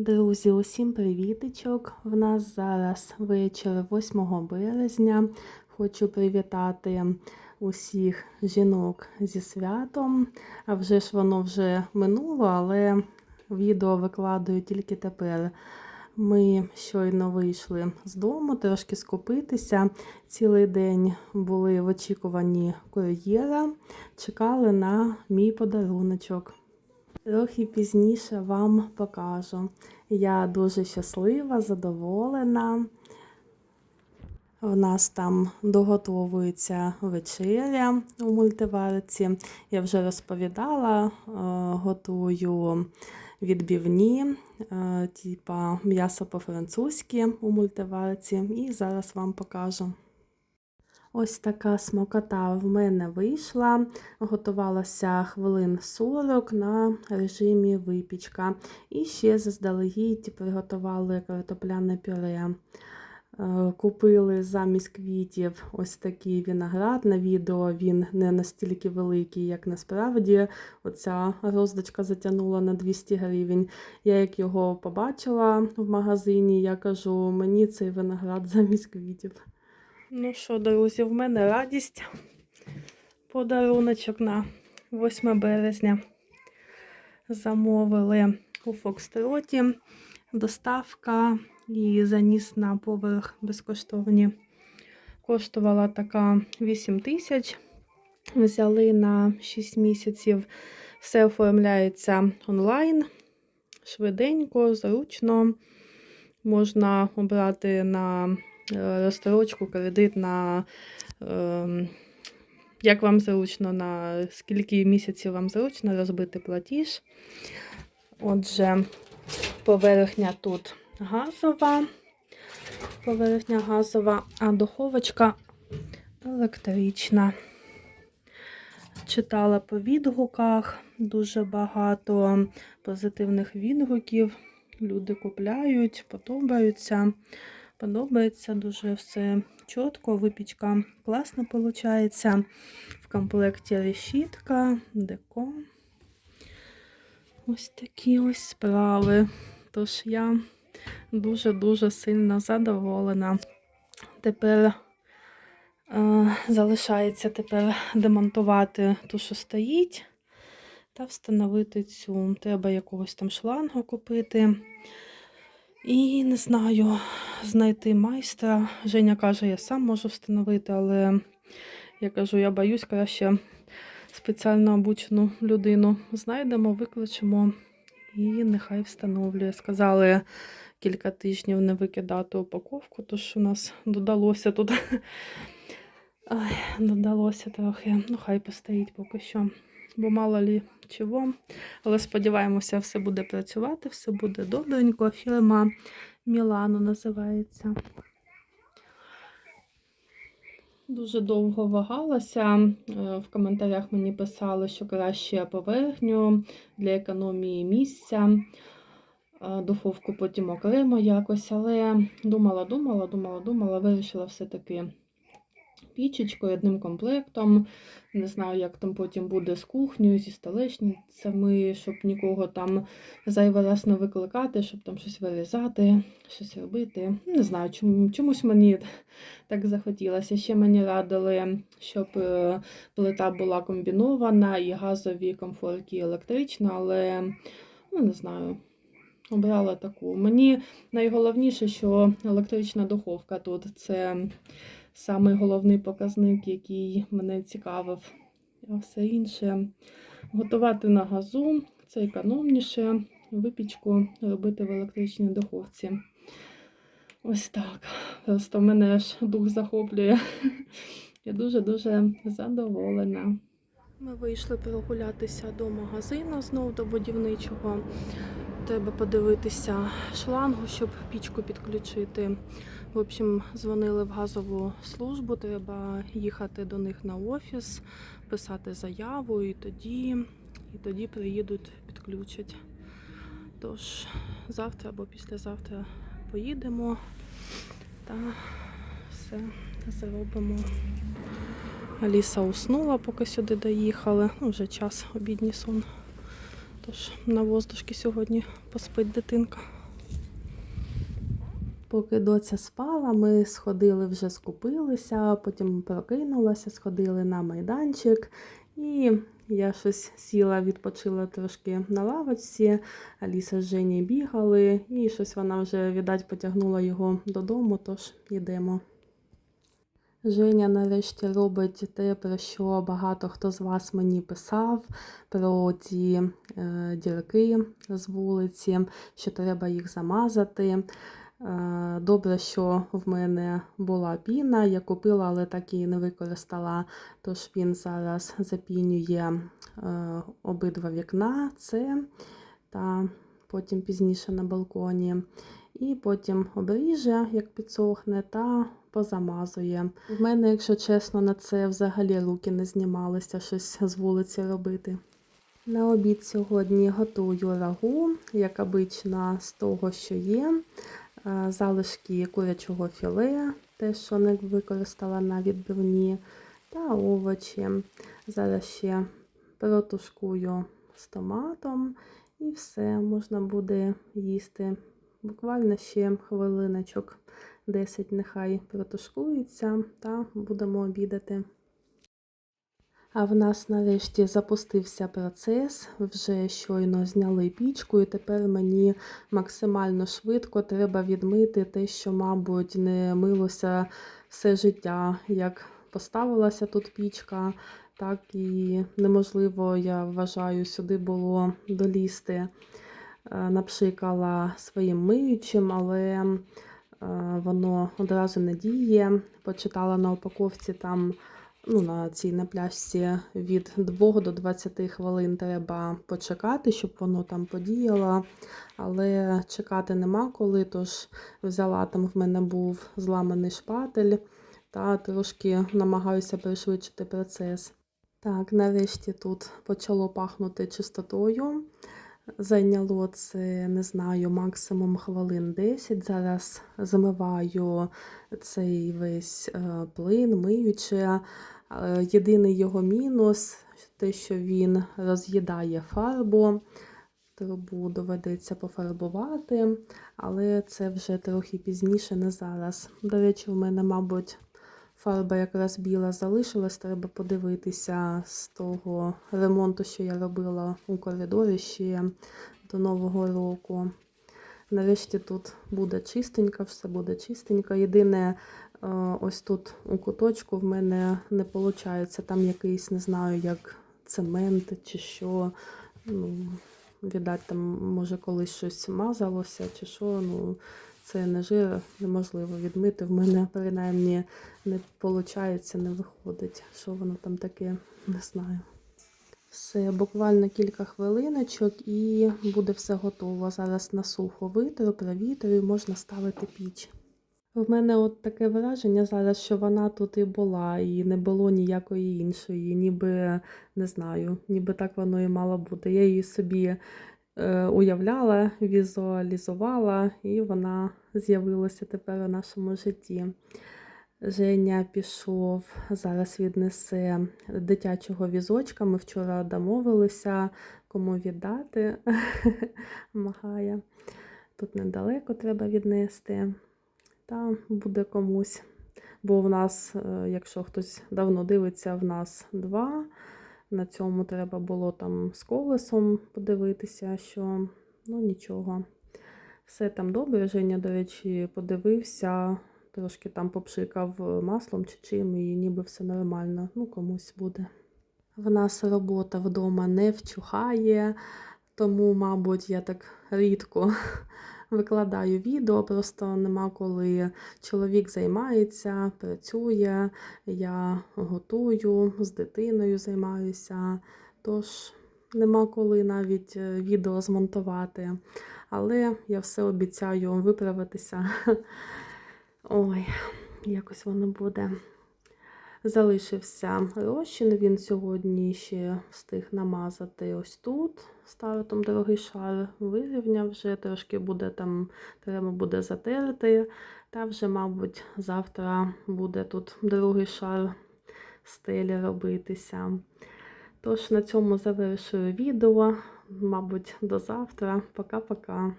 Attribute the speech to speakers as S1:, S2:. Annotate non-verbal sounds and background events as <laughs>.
S1: Друзі, усім привітичок! В нас зараз вечір 8 березня. Хочу привітати усіх жінок зі святом. А вже ж воно вже минуло, але відео викладаю тільки тепер. Ми щойно вийшли з дому, трошки скупитися. Цілий день були в очікуванні кур'єра, чекали на мій подаруночок. Трохи пізніше вам покажу. Я дуже щаслива, задоволена. У нас там доготовується вечеря у мультиварці. Я вже розповідала, е, готую відбівні, е, типа м'ясо по-французьки у мультиварці, і зараз вам покажу. Ось така смакота в мене вийшла. Готувалася хвилин 40 на режимі випічка. І ще заздалегідь приготували картопляне пюре. Е, Купили замість квітів ось такий виноград. На відео він не настільки великий, як насправді. Оця роздочка затягнула на 200 гривень. Я як його побачила в магазині, я кажу, мені цей виноград замість квітів. Ну що, друзі, в мене радість. Подаруночок на 8 березня. Замовили у Фокстроті. Доставка і заніс на поверх безкоштовні. Коштувала така 8 тисяч. Взяли на 6 місяців. Все оформляється онлайн. Швиденько, зручно. Можна обрати на розстрочку, кредит на е, як вам зручно, на скільки місяців вам зручно розбити платіж. Отже, поверхня тут газова, поверхня газова, а духовочка електрична. Читала по відгуках, дуже багато позитивних відгуків. Люди купляють, подобаються. Подобається дуже все чітко, випічка класно виходить. В комплекті решітка, деко. Ось такі ось справи. Тож я дуже-дуже сильно задоволена. Тепер е, залишається тепер демонтувати ту, що стоїть, та встановити цю. Треба якогось там шлангу купити. І не знаю, знайти майстра. Женя каже, я сам можу встановити, але я кажу, я боюсь краще спеціально обучену людину знайдемо, викличемо і нехай встановлює. Сказали кілька тижнів не викидати упаковку, тож у нас додалося тут. Додалося трохи. Ну, хай постоїть поки що. Бо мало лі чого. Але сподіваємося, все буде працювати, все буде добренько. Фірма Мілано називається. Дуже довго вагалася. Е, В коментарях мені писали, що краще поверхню для економії місця. Е, Духовку потім окремо якось, але думала, думала, думала, думала, вирішила все-таки пічечкою, одним комплектом. Не знаю, як там потім буде з кухнею, зі столешницями, щоб нікого там зайвий раз не викликати, щоб там щось вирізати, щось робити. Не знаю, чому, чомусь мені так захотілося. Ще мені радили, щоб е, плита була комбінована, і газові комфорки, і електрична, але ну, не знаю. Обрала таку. Мені найголовніше, що електрична духовка тут це самий головний показник, який мене цікавив. А все інше готувати на газу, це економніше, випічку робити в електричній духовці. Ось так. Просто мене аж дух захоплює. <laughs> Я дуже-дуже задоволена. Ми вийшли прогулятися до магазину знову до будівничого. Треба подивитися шлангу, щоб пічку підключити. В общем, дзвонили в газову службу, треба їхати до них на офіс, писати заяву, і тоді, і тоді приїдуть, підключать. Тож завтра або післязавтра поїдемо та все зробимо. Аліса уснула, поки сюди доїхали. Ну, вже час, обідній сон. Тож на воздушки сьогодні поспить дитинка. Поки доця спала, ми сходили вже скупилися, потім прокинулася, сходили на майданчик. І я щось сіла, відпочила трошки на лавочці. Аліса з Жені бігали, і щось вона вже, віддать, потягнула його додому, тож йдемо. Женя нарешті робить те, про що багато хто з вас мені писав, про ті е, дірки з вулиці, що треба їх замазати. Е, Добре, що в мене була піна, я купила, але так і не використала. Тож він зараз запінює е, обидва вікна, це та потім пізніше на балконі. І потім обріже, як підсохне, та позамазує. В мене, якщо чесно, на це взагалі руки не знімалися щось з вулиці робити. На обід сьогодні готую рагу, як обично, з того, що є. Е, Залишки курячого філе, те, що не використала на відбивні, та овочі. Зараз ще протушкую з томатом і все можна буде їсти. Буквально ще хвилиночок 10 нехай протушкується та будемо обідати. А в нас нарешті запустився процес, вже щойно зняли пічку, і тепер мені максимально швидко треба відмити те, що, мабуть, не милося все життя. Як поставилася тут пічка, так і неможливо, я вважаю, сюди було долізти. Е, Напшикала своїм миючим, але воно одразу не діє. Почитала на упаковці там ну, на цій на пляшці від 2 до 20 хвилин треба почекати, щоб воно там подіяло. Але чекати нема коли, тож взяла там в мене був зламаний шпатель та трошки намагаюся пришвидшити процес. Так, нарешті тут почало пахнути чистотою. Зайняло це, не знаю, максимум хвилин 10. Зараз замиваю цей весь е, плин, миючи. Е, Єдиний його мінус те, що він роз'їдає фарбу. Трубу доведеться пофарбувати, але це вже трохи пізніше, не зараз. До речі, у мене, мабуть, фарба якраз біла залишилась. Треба подивитися з того ремонту, що я робила у коридорі ще до Нового року. Нарешті тут буде чистенько, все буде чистенько. Єдине, е, ось тут у куточку в мене не виходить. Там якийсь, не знаю, як цемент чи що. Ну, Віддать, там, може, колись щось мазалося чи що. ну, Це не жир, неможливо відмити. В мене, принаймні, не виходить, не виходить. Що воно там таке, не знаю. Все, буквально кілька хвилиночок і буде все готово. Зараз на сухо витру, провітрю, можна ставити піч. В мене от таке враження зараз, що вона тут і була, і не було ніякої іншої, ніби не знаю, ніби так воно і мало бути. Я її собі уявляла, візуалізувала, і вона з'явилася тепер у нашому житті. Женя пішов, зараз віднесе дитячого візочка. Ми вчора домовилися, кому віддати. <laughs> Махає. Тут недалеко треба віднести. Та буде комусь. Бо в нас, е, якщо хтось давно дивиться, в нас два. На цьому треба було там з колесом подивитися, що ну нічого. Все там добре. Женя, до речі, подивився, трошки там попшикав маслом чи чим, і ніби все нормально. Ну, комусь буде. В нас робота вдома не вчухає, тому, мабуть, я так рідко викладаю відео, просто нема коли чоловік займається, працює, я готую, з дитиною займаюся. Тож нема коли навіть е, відео змонтувати. Але я все обіцяю виправитися. <laughs> Ой, якось воно буде. Залишився розчин, він сьогодні ще встиг намазати ось тут. Ставив там дорогий шар, вирівняв вже, трошки буде там, треба буде затерти. Та вже, мабуть, завтра буде тут другий шар стелі робитися. Тож, на цьому завершую відео. Мабуть, до завтра. Пока-пока.